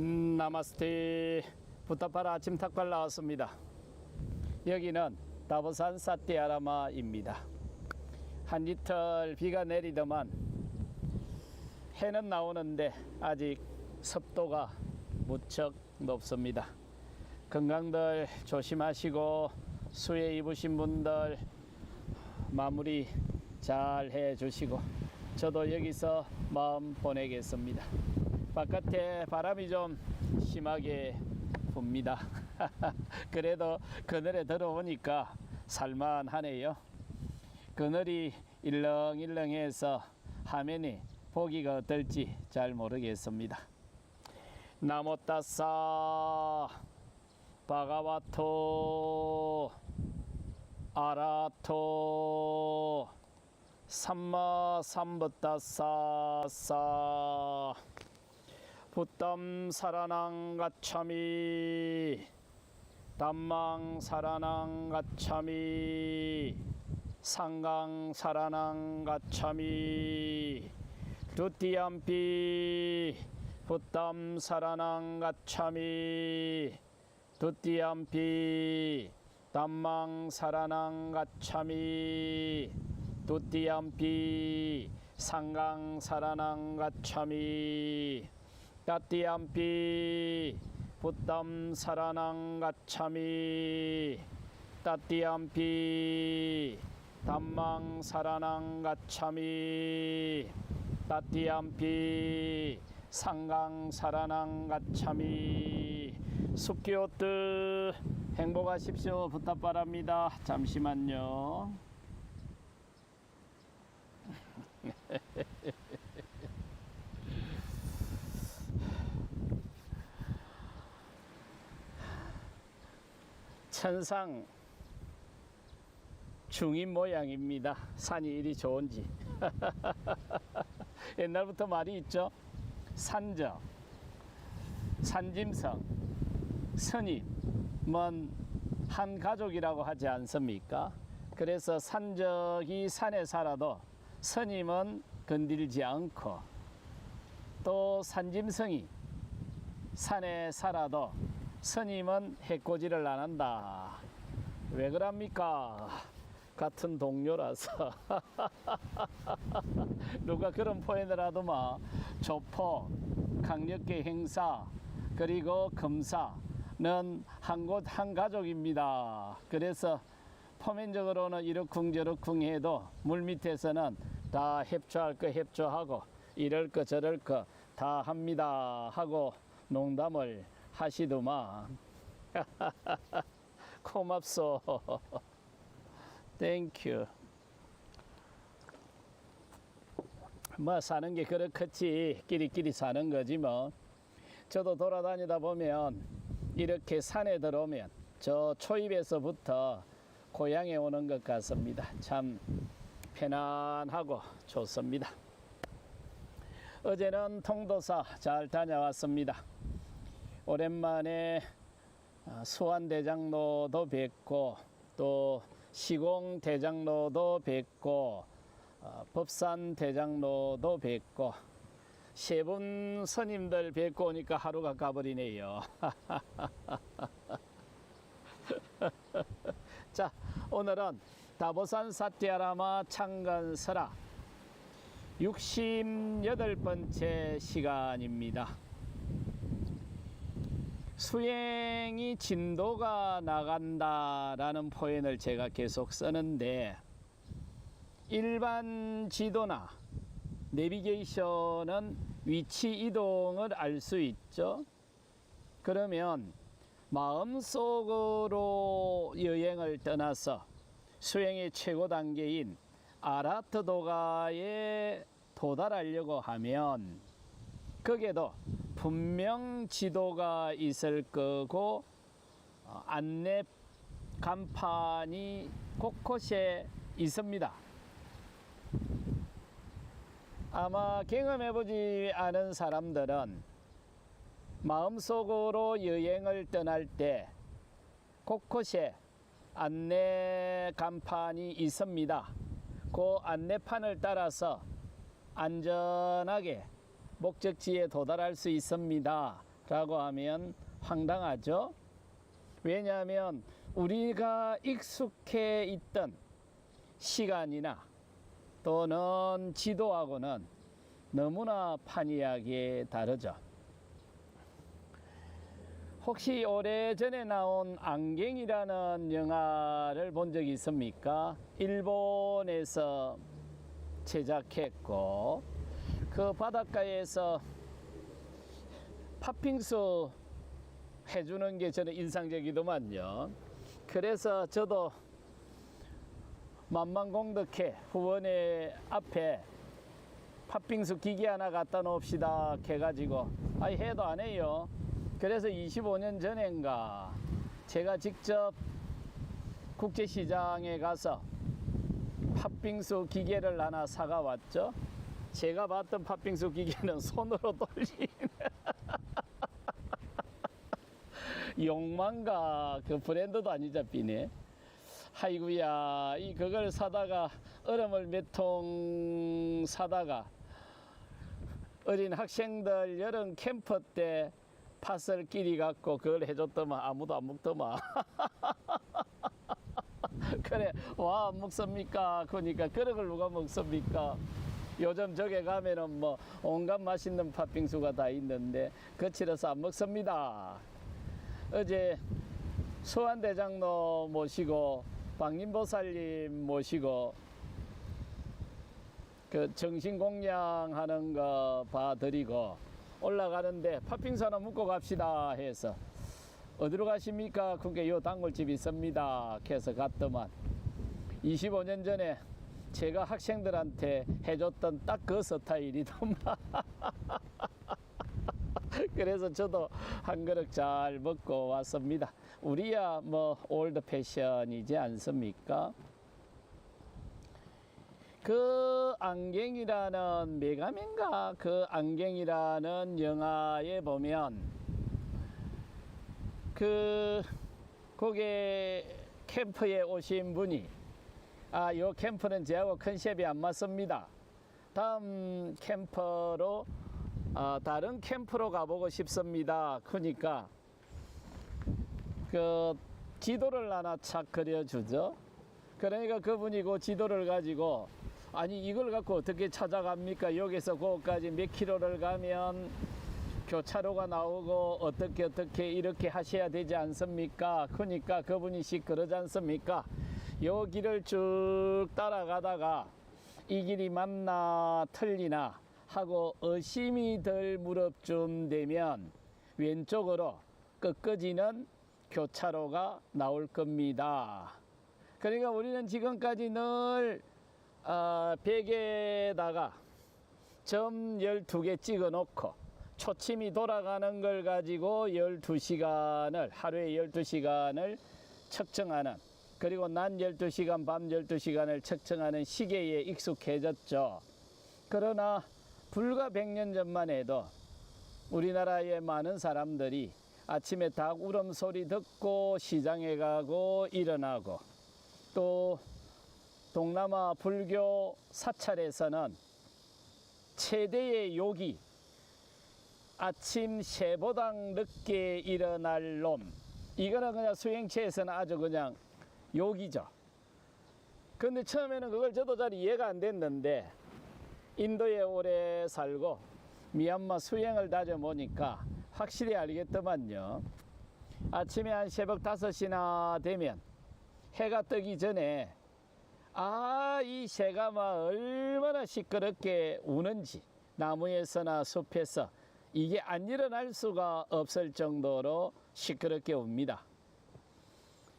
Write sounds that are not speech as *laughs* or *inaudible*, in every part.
음, 나마스테 부타파라 아침 탁발 나왔습니다. 여기는 다보산 사티아라마입니다. 한 이틀 비가 내리더만 해는 나오는데 아직 습도가 무척 높습니다. 건강들 조심하시고 수해 입으신 분들 마무리 잘 해주시고 저도 여기서 마음 보내겠습니다. 바깥에 바람이 좀 심하게 붑니다. *laughs* 그래도 그늘에 들어오니까 살만하네요. 그늘이 일렁일렁해서 화면이 보기가 어떨지 잘 모르겠습니다. 나모 따싸 바가와토 아라토 삼마 삼부따싸싸 부담 사라낭 가참이. 담망 사라낭 가참이. 상강 사라낭 가참이. 두띠암피 부담 사라낭 가참이. 두띠암피 담망 사라낭 가참이. 두띠암피 상강 사라낭 가참이 따띠암피 부담 사라낭 가참이. 따띠암피 담망 사라낭 가참이. 따띠암피 상강 사라낭 가참이. 숙기옷들 행복하십시오. 부탁 바랍니다. 잠시만요 *laughs* 천상 중인 모양입니다. 산이 이리 좋은지. *laughs* 옛날부터 말이 있죠. 산적, 산짐승, 스님은 한 가족이라고 하지 않습니까? 그래서 산적이 산에 살아도 스님은 건들지 않고 또 산짐승이 산에 살아도 스님은 해코지를 안 한다. 왜 그럽니까? 같은 동료라서. *laughs* 누가 그런 표현을 하더만 조포, 강력계 행사, 그리고 검사는 한 곳 한 가족입니다. 그래서 표면적으로는 이러쿵 저러쿵 해도 물 밑에서는 다 협조할 거 협조하고 이럴 거 저럴 거 다 합니다 하고 농담을 하시더만. *laughs* 고맙소. 땡큐 뭐 사는 게 그렇겠지. 끼리끼리 사는 거지 뭐. 저도 돌아다니다 보면 이렇게 산에 들어오면 저 초입에서부터 고향에 오는 것 같습니다. 참 편안하고 좋습니다. 어제는 통도사 잘 다녀왔습니다 오랜만에 아, 수완 대장로도 뵙고 또 시공 대장로도 뵙고 어, 법산 대장로도 뵙고 세 분 스님들 뵙고 오니까 하루가 가버리네요. *laughs* 자, 오늘은 다보산 사티아라마 창건설화 68번째 시간입니다. 수행이 진도가 나간다라는 표현을 제가 계속 쓰는데 일반 지도나 내비게이션은 위치 이동을 알 수 있죠. 그러면 마음속으로 여행을 떠나서 수행의 최고 단계인 아라트 도가에 도달하려고 하면 거기에도 분명 지도가 있을 거고 어, 안내 간판이 곳곳에 있습니다. 아마 경험해보지 않은 사람들은 마음속으로 여행을 떠날 때 곳곳에 안내 간판이 있습니다. 그 안내판을 따라서 안전하게 목적지에 도달할 수 있습니다. 라고 하면 황당하죠. 왜냐하면 우리가 익숙해 있던 시간이나 또는 지도하고는 너무나 판이하게 다르죠. 혹시 오래전에 나온 안갱이라는 영화를 본 적이 있습니까? 일본에서 제작했고 그 바닷가에서 팥빙수 해주는 게 저는 인상적이더만요. 그래서 저도 만만공덕회 후원회 앞에 팥빙수 기계 하나 갖다 놓읍시다 해가지고 아이 해도 안 해요. 그래서 25년 전인가 제가 직접 국제시장에 가서 팥빙수 기계를 하나 사가 왔죠. 제가 봤던 팥빙수 기계는 손으로 돌리는 *laughs* 욕망가 그 브랜드도 안 잡히네. 아이구야 이 그걸 사다가 얼음을 몇 통 사다가 어린 학생들 여름 캠프 때 팥을 끼리 갖고 그걸 해줬더만 아무도 안 먹더만. *laughs* 그래 와 안 먹습니까? 그러니까 그런 걸 누가 먹습니까 요즘 저기 가면은 뭐 온갖 맛있는 팥빙수가 다 있는데 거칠어서 안 먹습니다 어제 수완대장로 모시고 방림보살님 모시고 그 정신공양하는 거 봐드리고 올라가는데 팥빙수 하나 먹고 갑시다 해서 어디로 가십니까? 그게 요 단골집 있습니다. 그래서 갔더만 25년 전에 제가 학생들한테 해줬던 딱 그 스타일이더만 *laughs* 그래서 저도 한 그릇 잘 먹고 왔습니다. 우리야 뭐 올드 패션이지 않습니까? 그 안경이라는 메가맨가 그 안경이라는 영화에 보면 그 거기 캠프에 오신 분이 아 요 캠프는 저하고 컨셉이 안 맞습니다. 다음 캠퍼로 아, 다른 캠프로 가보고 싶습니다. 그러니까 그 지도를 하나 착 그려주죠. 그러니까 그분이 그 지도를 가지고 아니 이걸 갖고 어떻게 찾아갑니까? 여기서 거기까지 몇 킬로를 가면 교차로가 나오고 어떻게 어떻게 이렇게 하셔야 되지 않습니까? 그러니까 그분이 씩 그러지 않습니까? 요 길을 쭉 따라가다가 이 길이 맞나 틀리나 하고 의심이 들 무렵쯤 되면 왼쪽으로 끝까지는 교차로가 나올 겁니다. 그러니까 우리는 지금까지 늘 어, 벽에다가 점 12개 찍어 놓고 초침이 돌아가는 걸 가지고 12시간을 하루에 12시간을 측정하는 그리고 낮 12시간 밤 12시간을 측정하는 시계에 익숙해졌죠. 그러나 불과 100년 전만 해도 우리나라의 많은 사람들이 아침에 닭 울음소리 듣고 시장에 가고 일어나고 또 동남아 불교 사찰에서는 최대의 욕이 아침 세보당 늦게 일어날 놈 이거는 그냥 수행체에서는 아주 그냥 욕이죠. 근데 처음에는 그걸 저도 잘 이해가 안 됐는데 인도에 오래 살고 미얀마 수행을 다녀보니까 확실히 알겠더만요. 아침에 한 새벽 5시나 되면 해가 뜨기 전에 아, 이 새가 막 얼마나 시끄럽게 우는지 나무에서나 숲에서 이게 안 일어날 수가 없을 정도로 시끄럽게 웁니다.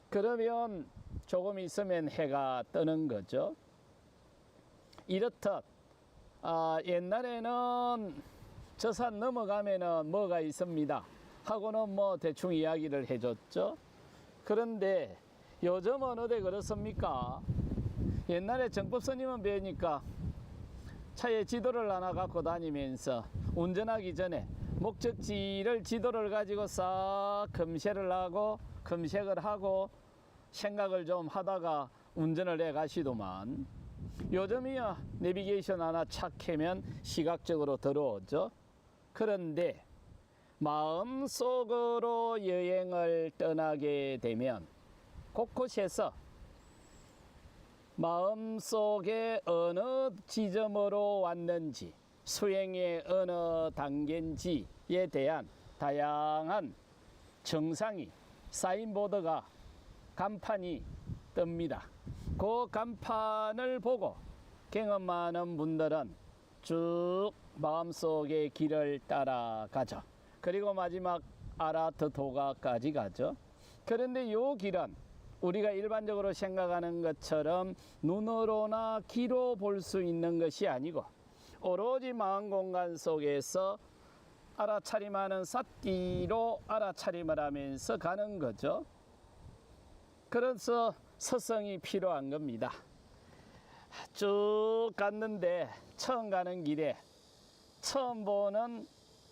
그러면 조금 있으면 해가 뜨는 거죠. 이렇듯 아, 옛날에는 저 산 넘어가면은 뭐가 있습니다. 하고는 뭐 대충 이야기를 해줬죠. 그런데 요즘은 어디 그렇습니까? 옛날에 정법 스님은 배우니까 차에 지도를 하나 갖고 다니면서 운전하기 전에 목적지를 지도를 가지고 싹 검색을 하고 검색을 하고 생각을 좀 하다가 운전을 해 가시더만 요즘이야 내비게이션 하나 착 하면 시각적으로 들어오죠. 그런데 마음속으로 여행을 떠나게 되면 곳곳에서 마음속에 어느 지점으로 왔는지 수행의 어느 단계인지에 대한 다양한 정상이 사인보드가 간판이 뜹니다. 그 간판을 보고 경험하는 분들은 쭉 마음속의 길을 따라가죠. 그리고 마지막 아라트 도가까지 가죠. 그런데 이 길은 우리가 일반적으로 생각하는 것처럼 눈으로나 귀로 볼 수 있는 것이 아니고 오로지 마음 공간 속에서 알아차림하는 삿띠로 알아차림을 하면서 가는 거죠. 그래서 서성이 필요한 겁니다. 쭉 갔는데 처음 가는 길에 처음 보는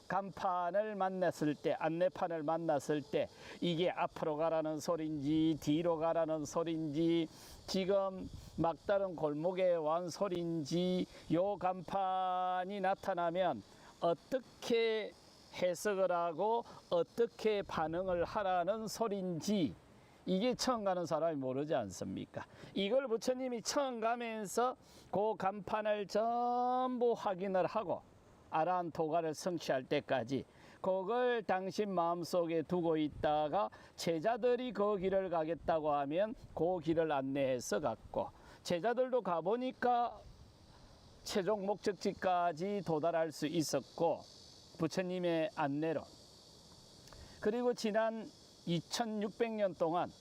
간판을 만났을 때 안내판을 만났을 때 이게 앞으로 가라는 소린지 뒤로 가라는 소린지 지금 막다른 골목에 완 소린지 요 간판이 나타나면 어떻게 해석을 하고 어떻게 반응을 하라는 소린지 이게 처음 가는 사람이 모르지 않습니까? 이걸 부처님이 처음 가면서 그 간판을 전부 확인을 하고 아란 도가를 성취할 때까지 그걸 당신 마음속에 두고 있다가 제자들이 그 길을 가겠다고 하면 그 길을 안내해서 갔고 제자들도 가보니까 최종 목적지까지 도달할 수 있었고 부처님의 안내로 그리고 지난 2600년 동안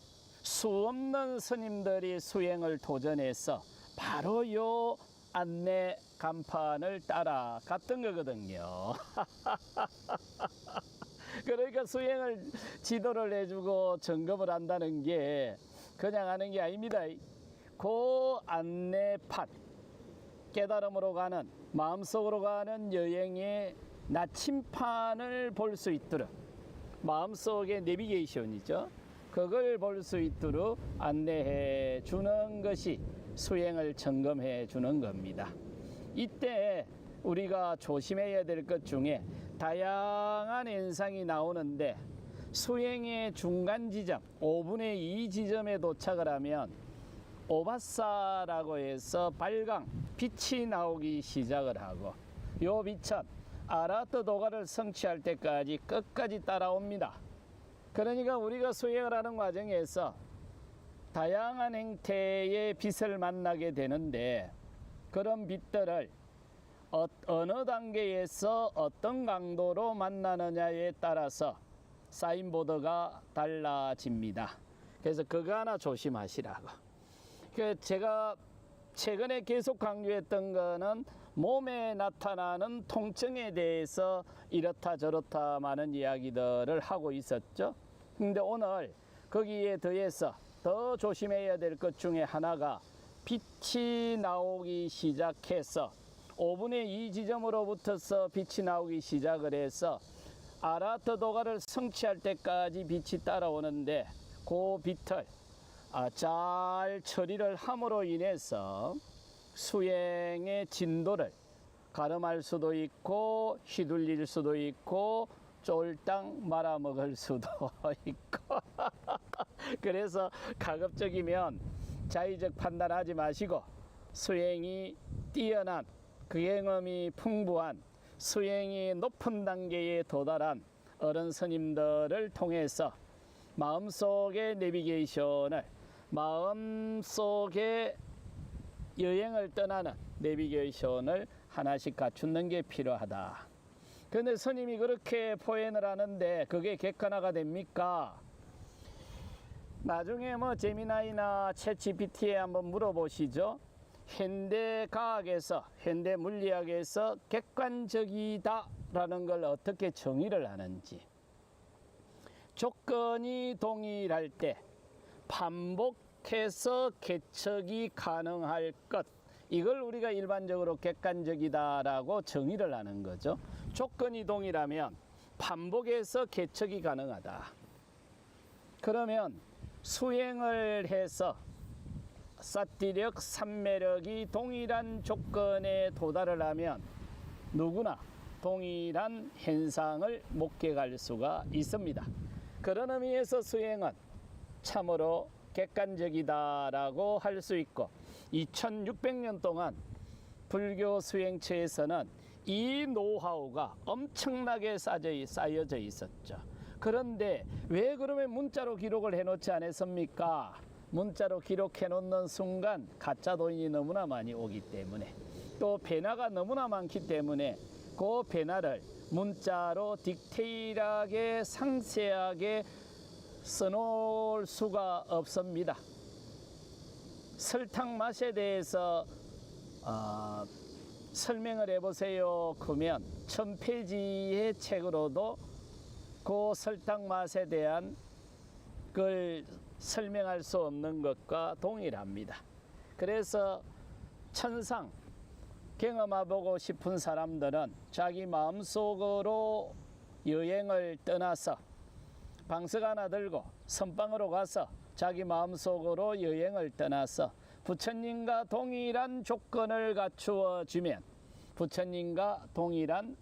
수없는 스님들이 수행을 도전해서 바로 요 안내 간판을 따라갔던 거거든요. *laughs* 그러니까 수행을 지도를 해주고 점검을 한다는 게 그냥 하는 게 아닙니다. 그 안내판, 깨달음으로 가는, 마음속으로 가는 여행의 나침판을 볼 수 있도록 마음속의 내비게이션이죠. 그걸 볼 수 있도록 안내해 주는 것이 수행을 점검해 주는 겁니다. 이때 우리가 조심해야 될 것 중에 다양한 현상이 나오는데 수행의 중간 지점, 5분의 2 지점에 도착을 하면 오바사라고 해서 빨강, 빛이 나오기 시작을 하고 요 빛은 아라트 도가를 성취할 때까지 끝까지 따라옵니다. 그러니까 우리가 수행을 하는 과정에서 다양한 형태의 빛을 만나게 되는데 그런 빛들을 어, 어느 단계에서 어떤 강도로 만나느냐에 따라서 사인보드가 달라집니다. 그래서 그거 하나 조심하시라고. 그 제가 최근에 계속 강조했던 거는 몸에 나타나는 통증에 대해서 이렇다 저렇다 많은 이야기들을 하고 있었죠. 근데 오늘 거기에 더해서 더 조심해야 될 것 중에 하나가 빛이 나오기 시작해서 5분의 2 지점으로부터서 빛이 나오기 시작을 해서 아라트 도가를 성취할 때까지 빛이 따라오는데 그 빛을 아, 잘 처리를 함으로 인해서 수행의 진도를 가름할 수도 있고 휘둘릴 수도 있고 쫄딱 말아먹을 수도 *laughs* 있고. *laughs* 그래서 가급적이면 자의적 판단하지 마시고 수행이 뛰어난 그 경험이 풍부한 수행이 높은 단계에 도달한 어른 스님들을 통해서 마음속의 내비게이션을 마음속의 여행을 떠나는 내비게이션을 하나씩 갖추는 게 필요하다. 근데 스님이 그렇게 포행을 하는데 그게 객관화가 됩니까? 나중에 뭐 제미나이나 챗 GPT에 한번 물어보시죠. 현대 과학에서 현대 물리학에서 객관적이다라는 걸 어떻게 정의를 하는지 조건이 동일할 때 반복 해서 개척이 가능할 것 이걸 우리가 일반적으로 객관적이다라고 정의를 하는 거죠. 조건이 동일하면 반복해서 개척이 가능하다. 그러면 수행을 해서 사티력, 삼매력이 동일한 조건에 도달을 하면 누구나 동일한 현상을 목격할 수가 있습니다. 그런 의미에서 수행은 참으로 객관적이다라고 할 수 있고 2600년 동안 불교 수행처에서는 이 노하우가 엄청나게 쌓여, 쌓여져 있었죠. 그런데 왜 그러면 문자로 기록을 해놓지 않았습니까? 문자로 기록해 놓는 순간 가짜 돈이 너무나 많이 오기 때문에 또 변화가 너무나 많기 때문에 그 변화를 문자로 디테일하게 상세하게 써놓을 수가 없습니다. 설탕 맛에 대해서 어, 설명을 해보세요. 그러면 천 페이지의 책으로도 그 설탕 맛에 대한 걸 설명할 수 없는 것과 동일합니다. 그래서 천상 경험해보고 싶은 사람들은 자기 마음속으로 여행을 떠나서 방석 하나 들고 선방으로 가서 자기 마음속으로 여행을 떠나서 부처님과 동일한 조건을 갖추어 주면 부처님과 동일한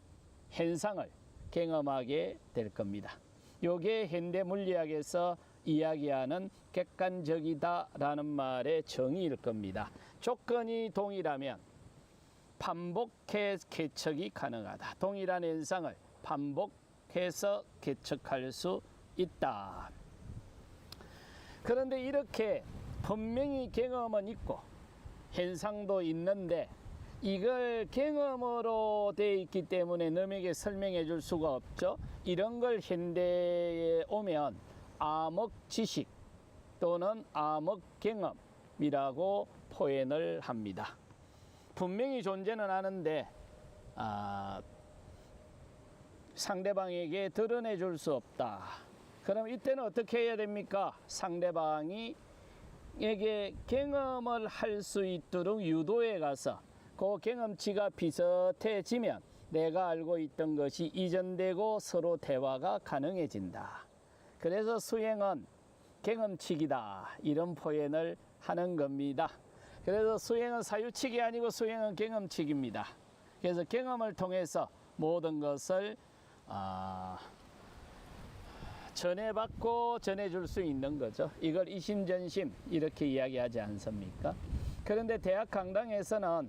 현상을 경험하게 될 겁니다. 요게 현대 물리학에서 이야기하는 객관적이다라는 말의 정의일 겁니다. 조건이 동일하면 반복해 개척이 가능하다. 동일한 현상을 반복해서 개척할 수 있다. 그런데 이렇게 분명히 경험은 있고 현상도 있는데 이걸 경험으로 돼 있기 때문에 남에게 설명해 줄 수가 없죠. 이런 걸 현대에 오면 암흑 지식 또는 암흑 경험이라고 표현을 합니다. 분명히 존재는 하는데 아, 상대방에게 드러내 줄 수 없다. 그럼 이때는 어떻게 해야 됩니까? 상대방이 에게 경험을 할 수 있도록 유도해 가서 그 경험치가 비슷해지면 내가 알고 있던 것이 이전되고 서로 대화가 가능해진다. 그래서 수행은 경험치기다. 이런 표현을 하는 겁니다. 그래서 수행은 사유치기 아니고 수행은 경험치기입니다. 그래서 경험을 통해서 모든 것을 아, 전해받고 전해줄 수 있는 거죠. 이걸 이심전심 이렇게 이야기하지 않습니까? 그런데 대학 강당에서는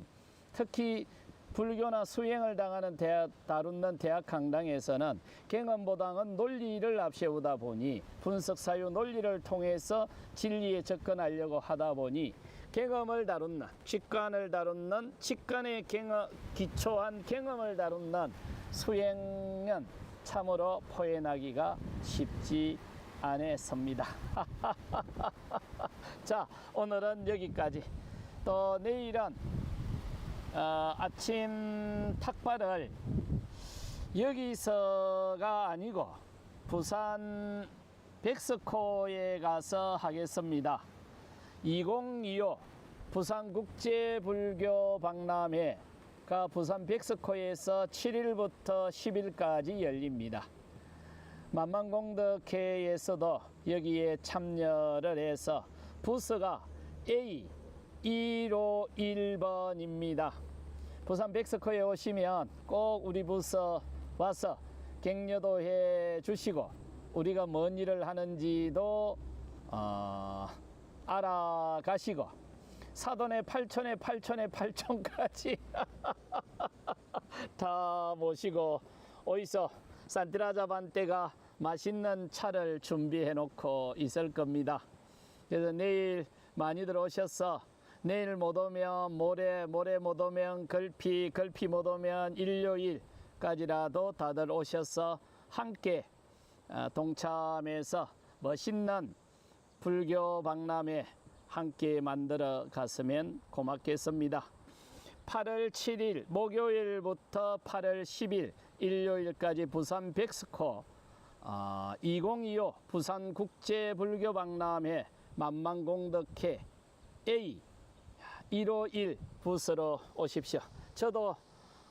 특히 불교나 수행을 당하는 대학, 다루는 대학 강당에서는 경험보다는 논리를 앞세우다 보니 분석 사유 논리를 통해서 진리에 접근하려고 하다 보니 경험을 다루는 직관을 다루는 직관의 경험, 기초한 경험을 다루는 수행은 참으로 포현하기가 쉽지 않았습니다. *laughs* 자, 오늘은 여기까지. 또 내일은 어, 아침 탁발을 여기서가 아니고 부산 백스코에 가서 하겠습니다. 2025 부산국제불교 박람회 가 부산 백스코에서 7일부터 10일까지 열립니다. 만만공덕회에서도 여기에 참여를 해서 부스가 A 151번입니다. 부산 백스코에 오시면 꼭 우리 부스 와서 격려도 해 주시고 우리가 뭔 일을 하는지도 어, 알아가시고 사돈의 8천에 8천에 8천까지 다 모시고 어디서 산티라자반떼가 맛있는 차를 준비해 놓고 있을 겁니다. 그래서 내일 많이들 오셔서 내일 못 오면 모레 모레 못 오면 걸피 걸피 못 오면 일요일까지라도 다들 오셔서 함께 아, 동참해서 멋있는 불교 박람회 함께 만들어 갔으면 고맙겠습니다. 8월 7일 목요일부터 8월 10일 일요일까지 부산 백스코 어, 2025 부산 국제 불교 박람회 만만공덕회 A 151 부스로 오십시오. 저도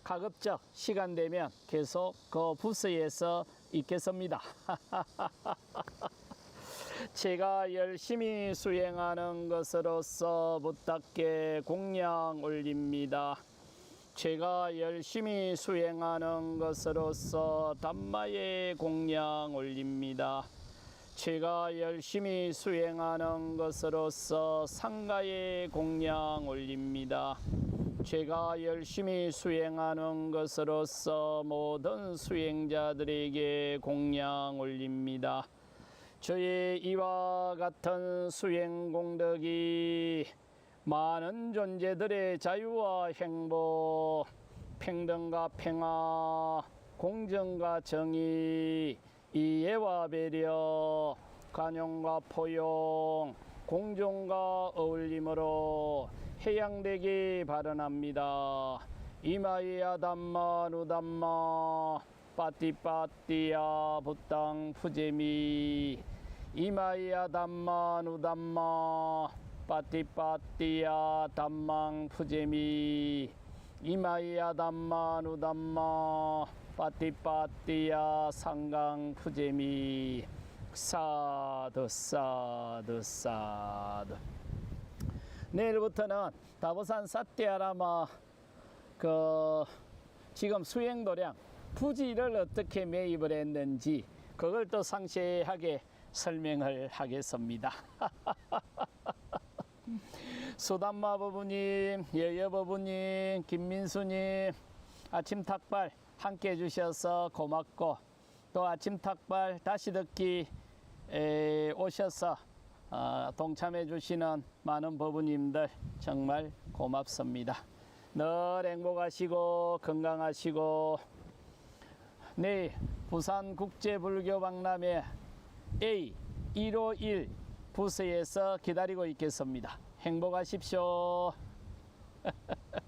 가급적 시간 되면 계속 그 부스에서 있겠습니다. *laughs* 제가 열심히 수행하는 것으로서 부탁께 공양 올립니다. 제가 열심히 수행하는 것으로서 담마의 공양 올립니다. 제가 열심히 수행하는 것으로서 상가의 공양 올립니다. 제가 열심히 수행하는 것으로서 모든 수행자들에게 공양 올립니다. 저의 이와 같은 수행 공덕이 많은 존재들의 자유와 행복, 평등과 평화, 공정과 정의, 이해와 배려, 관용과 포용, 공존과 어울림으로 해양되기 바라납니다. 이마이야 담마 누담마 빠띠빠띠야 부땅 푸제미 이마이야 담마 누담마 빠띠빠띠야 담망 푸제미 이마이야 담마 누담마 빠띠빠띠야 상강 푸제미 사드 사드 사드 내일부터는 다보산 사띠아라마 그 지금 수행도량 부지를 어떻게 매입을 했는지 그걸 또 상세하게 설명을 하겠습니다. *laughs* 수담마 부부님, 여여 부부님, 김민수님 아침 탁발 함께 해주셔서 고맙고 또 아침 탁발 다시 듣기 에, 오셔서 어, 동참해 주시는 많은 부부님들 정말 고맙습니다. 늘 행복하시고 건강하시고 내일 부산 국제불교 박람회 A 151 부스에서 기다리고 있겠습니다. 행복하십시오. *laughs*